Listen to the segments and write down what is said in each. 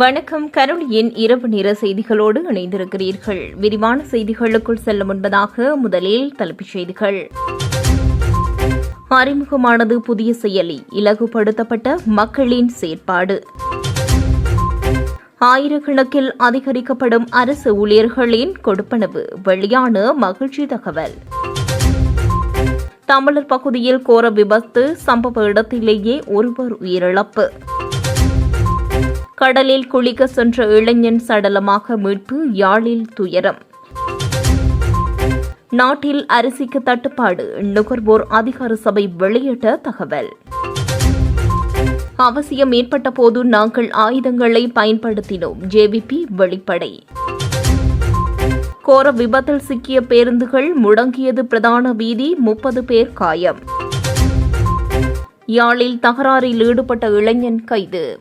வணக்கம். கருளியின் இரவு நேர செய்திகளோடு இணைந்திருக்கிறீர்கள். விரிவான செய்திகளுக்குள் செல்ல முன்பதாக முதலில் தலைப்புச் செய்திகள். அறிமுகமானது புதிய செயலி இலகுபடுத்தப்பட்ட மக்களின் செயற்பாடு. ஆயிரக்கணக்கில் அதிகரிக்கப்படும் அரசு ஊழியர்களின் கொடுப்பனவு வெளியான மகிழ்ச்சி தகவல். தமிழர் பகுதியில் கோர விபத்து சம்பவ இடத்திலேயே ஒருவர் உயிரிழப்பு. கடலில் குளிக்க சென்ற இளைஞன் சடலமாக மீட்பு யாழில் துயரம். நாட்டில் அரிசிக்கு தட்டுப்பாடு நுகர்வோர் அதிகார சபை வெளியிட்ட தகவல். அவசியம் ஏற்பட்ட போது நாங்கள் ஆயுதங்களை பயன்படுத்தினோம் ஜேவிபி வெளிப்படை. கோர விபத்தில் சிக்கிய பேருந்துகள் முடங்கியது பிரதான வீதி முப்பது பேர் காயம். யாழில் தகராறில் ஈடுபட்ட இளைஞன் கைது.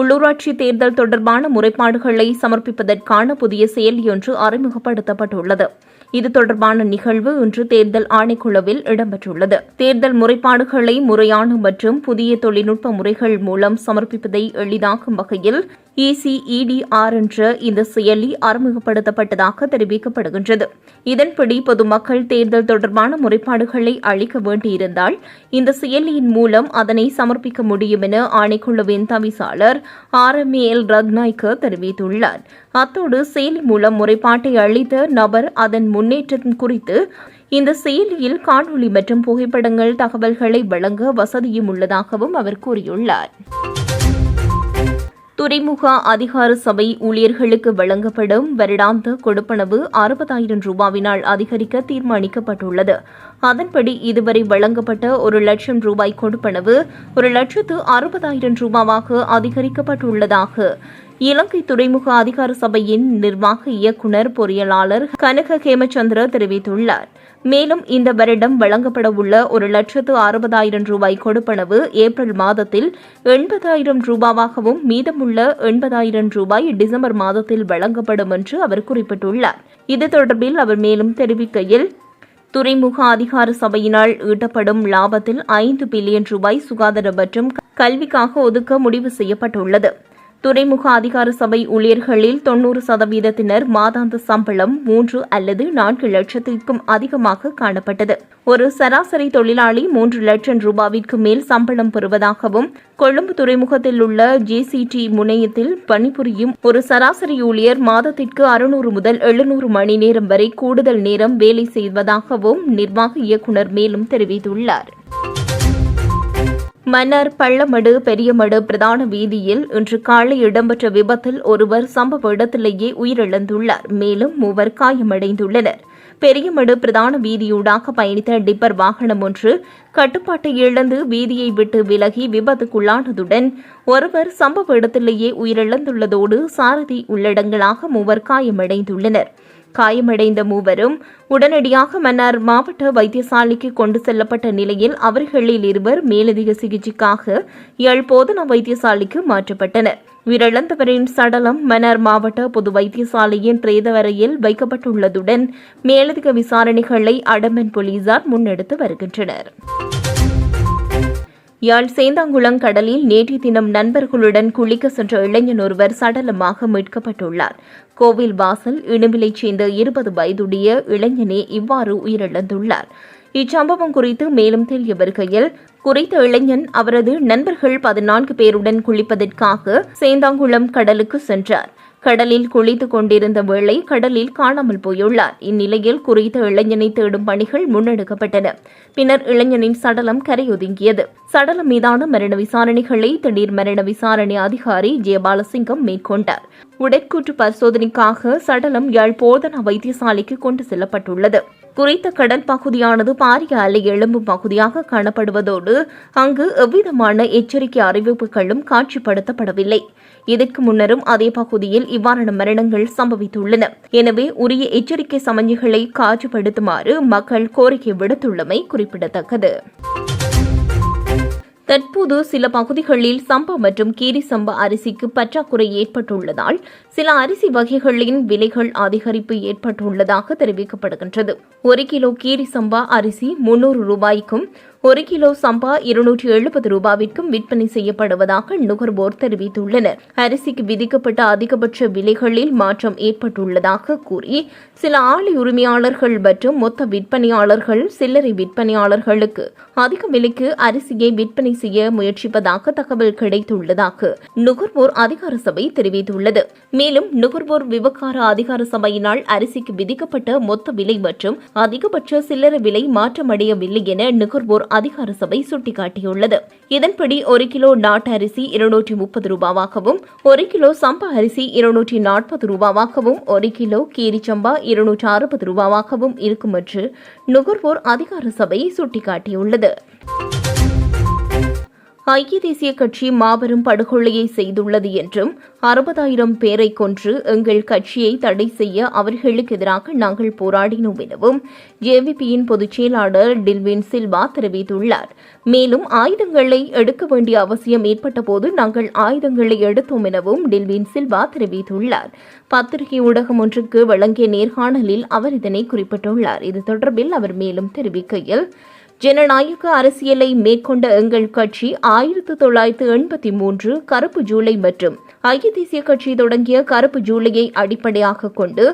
உள்ளூராட்சி தேர்தல் தொடர்பான முறைப்பாடுகளை சமர்ப்பிப்பதற்கான புதிய செயலியொன்று அறிமுகப்படுத்தப்பட்டுள்ளது. இது தொடர்பான நிகழ்வு இன்று தேர்தல் ஆணைக்குழுவில் இடம்பெற்றுள்ளது. தேர்தல் முறைப்பாடுகளை முறையான மற்றும் புதிய தொழில்நுட்ப முறைகள் மூலம் சமர்ப்பிப்பதை எளிதாக்கும் வகையில் இசிஇடிஆர் என்ற இந்த செயலி அறிமுகப்படுத்தப்பட்டதாக தெரிவிக்கப்படுகின்றது. இதன்படி பொதுமக்கள் தேர்தல் தொடர்பான முறைப்பாடுகளை அளிக்க வேண்டியிருந்தால் இந்த செயலியின் மூலம் அதனை சமர்ப்பிக்க முடியும் என ஆணைக்குழுவின் தவிசாளர் ஆர் எம் எல் ரத்நாய்க்கு தெரிவித்துள்ளார். அத்தோடு செயலி மூலம் முறைப்பாட்டை அளித்த நபர் அதன் முன்னேற்றம் குறித்து இந்த செயலியில் காணொலி மற்றும் புகைப்படங்கள் தகவல்களை வழங்க வசதியும் உள்ளதாகவும் அவர் கூறியுள்ளார். துறைமுக அதிகார சபை ஊழியர்களுக்கு வழங்கப்படும் வருடாந்த கொடுப்பனவு அறுபதாயிரம் ரூபாவினால் அதிகரிக்க தீர்மானிக்கப்பட்டுள்ளது. அதன்படி இதுவரை வழங்கப்பட்ட ஒரு லட்சம் ரூபாய் கொடுப்பனவு ஒரு லட்சத்து அறுபதாயிரம் ரூபாவாக அதிகரிக்கப்பட்டுள்ளதாக இலங்கை துறைமுக அதிகார சபையின் நிர்வாக இயக்குநர் பொறியியலாளர் கனக ஹேமச்சந்திர தெரிவித்துள்ளார். மேலும் இந்த வருடம் வழங்கப்பட உள்ள ஒரு லட்சத்து அறுபதாயிரம் ரூபாய் கொடுப்பனவு ஏப்ரல் மாதத்தில் எண்பதாயிரம் ரூபாவாகவும் மீதமுள்ள எண்பதாயிரம் ரூபாய் டிசம்பர் மாதத்தில் வழங்கப்படும் என்று அவர் குறிப்பிட்டுள்ளார். இது தொடர்பில் அவர் மேலும் தெரிவிக்கையில் துறைமுக அதிகார சபையினால் ஈட்டப்படும் லாபத்தில் ஐந்து பில்லியன் ரூபாய் சுகாதார மற்றும் கல்விக்காக ஒதுக்க முடிவு செய்யப்பட்டுள்ளது. துறைமுக அதிகார சபை ஊழியர்களில் தொன்னூறு சதவீதத்தினர் மாதாந்த சம்பளம் மூன்று அல்லது நான்கு லட்சத்திற்கும் அதிகமாக காணப்பட்டது. ஒரு சராசரி தொழிலாளி மூன்று லட்சம் ரூபாவிற்கு மேல் சம்பளம் பெறுவதாகவும் கொழும்பு துறைமுகத்தில் உள்ள ஜேசிடி முனையத்தில் பணிபுரியும் ஒரு சராசரி ஊழியர் மாதத்திற்கு அறுநூறு முதல் எழுநூறு மணி நேரம் வரை கூடுதல் நேரம் வேலை செய்வதாகவும் நிர்வாக இயக்குநர் மேலும் தெரிவித்துள்ளார். மன்னர் பள்ளமடு பெரியமடு பிரதான வீதியில் இன்று காலை இடம்பெற்ற விபத்தில் ஒருவர் சம்பவ இடத்திலேயே உயிரிழந்துள்ளார். மேலும் மூவர் காயமடைந்துள்ளனர். பெரியமடு பிரதான வீதியூடாக பயணித்த டிப்பர் வாகனம் ஒன்று கட்டுப்பாட்டை இழந்து வீதியை விட்டு விலகி விபத்துக்குள்ளானதுடன் ஒருவர் சம்பவ இடத்திலேயே உயிரிழந்துள்ளதோடு சாரதி உள்ளடங்களாக மூவர் காயமடைந்துள்ளனர். காயமடைந்த மூவரும் உடனடியாக மன்னார் மாவட்ட வைத்தியசாலைக்கு கொண்டு செல்லப்பட்ட நிலையில் அவர்களில் இருவர் மேலதிக சிகிச்சைக்காக யாழ் போதனா வைத்தியசாலைக்கு மாற்றப்பட்டனர். உயிரிழந்தவரின் சடலம் மன்னார் மாவட்ட பொது வைத்தியசாலையின் பிரேதவரையில் வைக்கப்பட்டுள்ளதுடன் மேலதிக விசாரணைகளை அடம்பன் போலீசார் முன்னெடுத்து வருகின்றனர். யாழ் சேந்தாங்குளம் கடலில் நேற்றைய தினம் நண்பர்களுடன் குளிக்க சென்ற இளைஞன் ஒருவர் சடலமாக மீட்கப்பட்டுள்ளார். கோவில் வாசல் இனிமிலைச் சேர்ந்த இருபது வயதுடைய இளைஞனே இவ்வாறு உயிரிழந்துள்ளார். இச்சம்பவம் குறித்து மேலும் தெரிய வருகையில் குறித்த இளைஞன் அவரது நண்பர்கள் பதினான்கு பேருடன் குளிப்பதற்காக சேந்தாங்குளம் கடலுக்கு சென்றார். கடலில் குளித்துக் கொண்டிருந்த வேளை கடலில் காணாமல் போயுள்ளார். இந்நிலையில் குறித்த இளைஞனை தேடும் பணிகள் முன்னெடுக்கப்பட்டன. பின்னர் இளைஞனின் சடலம் கரையொதுங்கியது. சடலம் மீதான மரண விசாரணைகளை திடீர் மரண விசாரணை அதிகாரி ஜெயபாலசிங்கம் மேற்கொண்டார். உடற்கூற்று பரிசோதனைக்காக சடலம் யாழ் போதனா வைத்தியசாலைக்கு கொண்டு செல்லப்பட்டுள்ளது. குறித்த கடல் பகுதியானது பாரிய அலை எழும்பும் பகுதியாக காணப்படுவதோடு அங்கு எவ்விதமான எச்சரிக்கை அறிவிப்புகளும் காட்சிப்படுத்தப்படவில்லை. இதற்கு முன்னரும் அதே பகுதியில் இவ்வாறான மரணங்கள் சம்பவித்துள்ளன. எனவே உரிய எச்சரிக்கை சமஞ்சிகளை காட்சிப்படுத்துமாறு மக்கள் கோரிக்கை விடுத்துள்ளமை குறிப்பிடத்தக்கது. தற்போது சில பகுதிகளில் சம்பா மற்றும் கீரி சம்பா அரிசிக்கு பற்றாக்குறை ஏற்பட்டுள்ளதால் சில அரிசி வகைகளின் விலைகள் அதிகரிப்பு ஏற்பட்டுள்ளதாக தெரிவிக்கப்படுகின்றது. ஒரு கிலோ கீரி சம்பா அரிசி முன்னூறு ரூபாய்க்கும் ஒரு கிலோ சம்பா இருநூற்றி எழுபது ரூபாவிற்கும் விற்பனை செய்யப்படுவதாக நுகர்வோர் தெரிவித்துள்ளனர். அரிசிக்கு விதிக்கப்பட்ட அதிகபட்ச விலைகளில் மாற்றம் ஏற்பட்டுள்ளதாக கூறி சில ஆலை உரிமையாளர்கள் மற்றும் மொத்த விற்பனையாளர்கள் சில்லறை விற்பனையாளர்களுக்கு அதிக விலைக்கு அரிசியை விற்பனை செய்ய முயற்சிப்பதாக தகவல் கிடைத்துள்ளதாக நுகர்வோர் அதிகார சபை தெரிவித்துள்ளது. மேலும் நுகர்வோர் விவகார அதிகார சபையினால் அரிசிக்கு விதிக்கப்பட்ட மொத்த விலை மற்றும் அதிகபட்ச சில்லறை விலை மாற்றமடையவில்லை என நுகர்வோர் அதிகார சபை சுட்டிக்காட்டியுள்ளது. இதன்படி ஒரு கிலோ நாட்டு அரிசி இருநூற்றி முப்பது ரூபாவாகவும் ஒரு கிலோ சம்பா அரிசி இருநூற்றி நாற்பது ரூபாவாகவும் ஒரு கிலோ கீரிச்சம்பா இருநூற்று அறுபது ரூபாவாகவும் இருக்கும் என்று நுகர்வோர் அதிகார சபை சுட்டிக்காட்டியுள்ளது. ஐக்கிய தேசிய கட்சி மாபெரும் படுகொலையை செய்துள்ளது என்றும் அறுபதாயிரம் பேரை கொன்று எங்கள் கட்சியை தடை செய்ய அவர்களுக்கு எதிராக நாங்கள் போராடினோம் எனவும் ஜேவிபியின் பொதுச் செயலாளர் டில்வின் சில்வா தெரிவித்துள்ளார். மேலும் ஆயுதங்களை எடுக்க வேண்டிய அவசியம் ஏற்பட்டபோது நாங்கள் ஆயுதங்களை எடுத்தோம் எனவும் டில்வின் சில்வா தெரிவித்துள்ளார். பத்திரிகை ஊடகம் ஒன்றுக்கு வழங்கிய நேர்காணலில் அவர் இதனை குறிப்பிட்டுள்ளார். இது தொடர்பில் அவர் மேலும் தெரிவிக்கையில் ஜனநாயக அரசியலை மேற்கொண்ட எங்கள் கட்சி ஆயிரத்து தொள்ளாயிரத்து எண்பத்தி மூன்று கருப்பு ஜூலை மற்றும் ஐக்கிய தேசிய கட்சி தொடங்கிய கருப்பு ஜூலையை அடிப்படையாக கொண்டு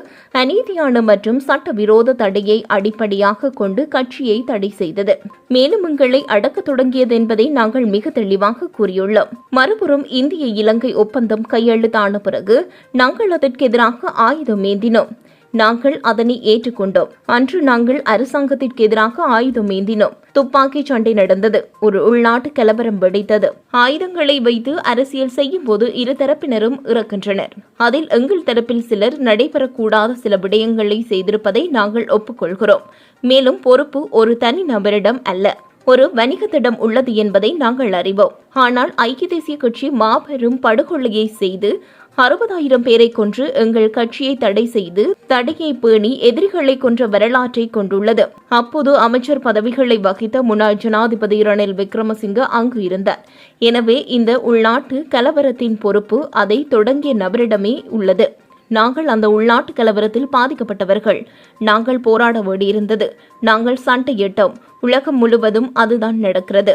அநீதியான மற்றும் சட்டவிரோத தடையை அடிப்படையாக கொண்டு கட்சியை தடை செய்தது. மேலும் எங்களை அடக்க தொடங்கியது என்பதை நாங்கள் மிக தெளிவாக கூறியுள்ளோம். மறுபுறம் இந்திய இலங்கை ஒப்பந்தம் கையெழுத்தான பிறகு நாங்கள் அதற்கு எதிராக ஆயுதம் ஏந்தினோம் நாங்கள் அதனை ஏற்றுக்கொண்டோம். அன்று நாங்கள் அரசாங்கத்திற்கு எதிராக ஆயுதம் ஏந்தினோம். துப்பாக்கி சண்டை நடந்தது. ஒரு உள்நாட்டு கலவரம் வெடித்தது. ஆயுதங்களை வைத்து அரசியல் செய்யும் போது இரு தரப்பினரும் இறக்கின்றனர். அதில் எங்கள் தரப்பில் சிலர் நடைபெறக்கூடாத சில விடயங்களை செய்திருப்பதை நாங்கள் ஒப்புக்கொள்கிறோம். மேலும் பொறுப்பு ஒரு தனி நபரிடம் அல்ல. ஒரு வணிகத்திடம் உள்ளது என்பதை நாங்கள் அறிவோம். ஆனால் ஐக்கிய தேசிய கட்சி மாபெரும் படுகொலையை செய்து அறுபதாயிரம் பேரை கொன்று எங்கள் கட்சியை தடை செய்து தடையை பேணி எதிரிகளை கொன்ற வரலாற்றை கொண்டுள்ளது. அப்போது அமைச்சர் பதவிகளை வகித்த முன்னாள் ஜனாதிபதி ரணில் விக்ரமசிங்க அங்கு இருந்தார். எனவே இந்த உள்நாட்டு கலவரத்தின் பொறுப்பு அதை தொடங்கிய நபரிடமே உள்ளது. நாங்கள் அந்த உள்நாட்டு கலவரத்தில் பாதிக்கப்பட்டவர்கள். நாங்கள் போராட வேண்டியிருந்தது. நாங்கள் சண்டையிட்டோம் உலகம் முழுவதும் அதுதான் நடக்கிறது.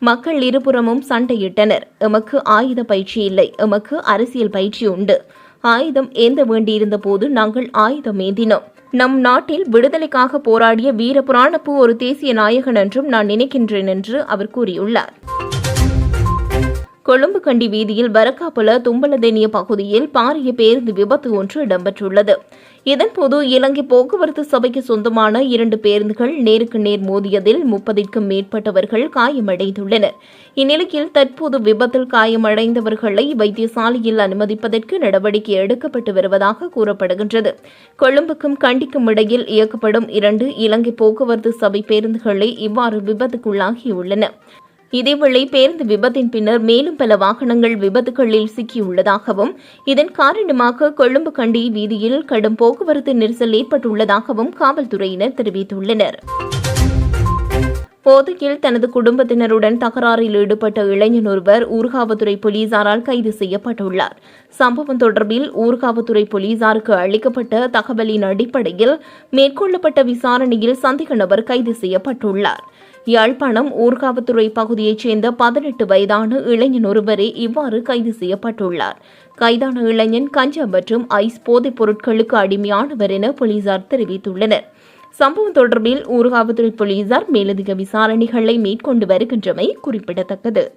மக்கள் இருபுறமும் சண்டையிட்டனர். எமக்கு ஆயுத பயிற்சி இல்லை. எமக்கு அரசியல் பயிற்சி உண்டு. ஆயுதம் ஏந்த வேண்டியிருந்த போது நாங்கள் ஆயுதம் ஏந்தினோம். நம் நாட்டில் விடுதலைக்காக போராடிய வீரபுராணப்பு ஒரு தேசிய நாயகன் என்றும் நான் நினைக்கின்றேன் என்று அவர் கூறியுள்ளார். கொழும்பு கண்டி வீதியில் வரக்காப்புல தும்பலதேனிய பகுதியில் பாரிய பேருந்து விபத்து ஒன்று இடம்பெற்றுள்ளது. இதன்போது இலங்கை போக்குவரத்து சபைக்கு சொந்தமான இரண்டு பேருந்துகள் நேருக்கு நேர் மோதியதில் முப்பதிற்கும் மேற்பட்டவர்கள் காயமடைந்துள்ளனர். இந்நிலையில் தற்போது விபத்தில் காயமடைந்தவர்களை வைத்தியசாலையில் அனுமதிப்பதற்கு நடவடிக்கை எடுக்கப்பட்டு வருவதாக கூறப்படுகின்றது. கொழும்புக்கும் கண்டிக்கும் இடையில் இயக்கப்படும் இரண்டு இலங்கை போக்குவரத்து சபை பேருந்துகளை இவ்வாறு விபத்துக்குள்ளாகியுள்ளன. இதேவேளை பேருந்து விபத்தின் பின்னர் மேலும் பல வாகனங்கள் விபத்துகளில் சிக்கியுள்ளதாகவும் இதன் காரணமாக கொழும்பு கண்டி வீதியில் கடும் போக்குவரத்து நெரிசல் ஏற்பட்டுள்ளதாகவும் காவல்துறையினர் தெரிவித்துள்ளனர். போதையில் தனது குடும்பத்தினருடன் தகராறில் ஈடுபட்ட இளைஞன் ஒருவர் ஊர்காவத்துறை போலீசாரால் கைது செய்யப்பட்டுள்ளார். சம்பவம் தொடர்பில் ஊர்காவத்துறை போலீசாருக்கு அளிக்கப்பட்ட தகவலின் அடிப்படையில் மேற்கொள்ளப்பட்ட விசாரணையில் சந்தேக நபர் கைது செய்யப்பட்டுள்ளார். யாழ்ப்பாணம் ஊர்காவத்துறை பகுதியைச் சேர்ந்த பதினெட்டு வயதான இளைஞன் ஒருவரே இவ்வாறு கைது செய்யப்பட்டுள்ளார். கைதான இளைஞன் கஞ்சா மற்றும் ஐஸ் போதைப் பொருட்களுக்கு அடிமையானவர் என போலீசார் தெரிவித்துள்ளனர். சம்பவம் தொடர்பில் ஊர்காவத்துறை போலீசார் மேலதிக விசாரணைகளை மேற்கொண்டு வருகின்றமை குறிப்பிடத்தக்கது.